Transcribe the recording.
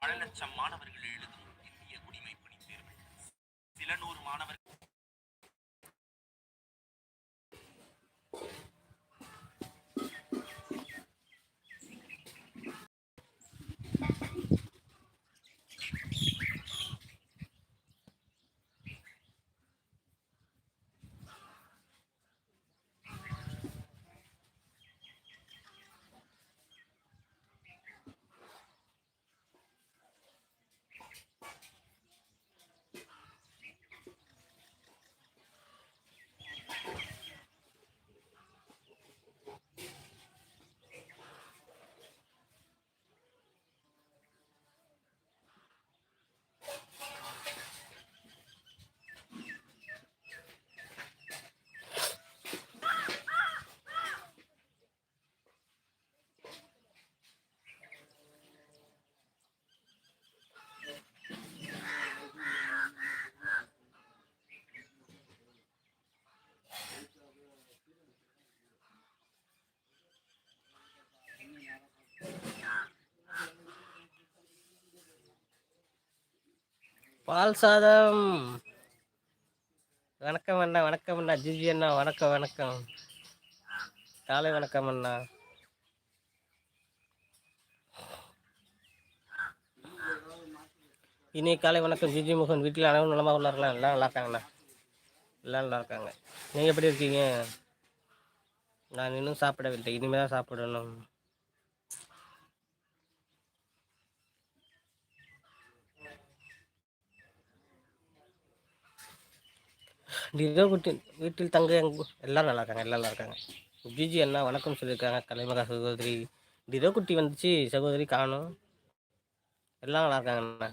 பல லட்சம் மாணவர்கள் எழுதும் இந்திய குடிமைப்பணி தேர்வு. சில நூறு மாணவர்கள் பால் சாதம். வணக்கம் அண்ணா வணக்கம் அண்ணா. ஜிஜி அண்ணா வணக்கம் வணக்கம். காலை வணக்கம் அண்ணா. இனி காலை வணக்கம் ஜிஜி முகன் வீட்டில் அனைவரும் நலமாக உள்ளார்களா? எல்லாம் நல்லா இருக்காங்கண்ணா எல்லாம் நல்லா இருக்காங்க. நீங்கள் எப்படி இருக்கீங்க? நான் இன்னும் சாப்பிடவில்லை. இனிமேல் தான் சாப்பிடணும். டிரோ வீட்டில் தங்க எங்கள் எல்லோரும் நல்லா இருக்காங்க எல்லாம் நல்லா இருக்காங்க. ஜிஜி அண்ணா வணக்கம் சொல்லியிருக்காங்க கலைமகா சகோதரி. டிரோ குட்டி வந்துச்சு சகோதரி காணும். எல்லாம் நல்லா இருக்காங்க அண்ணா.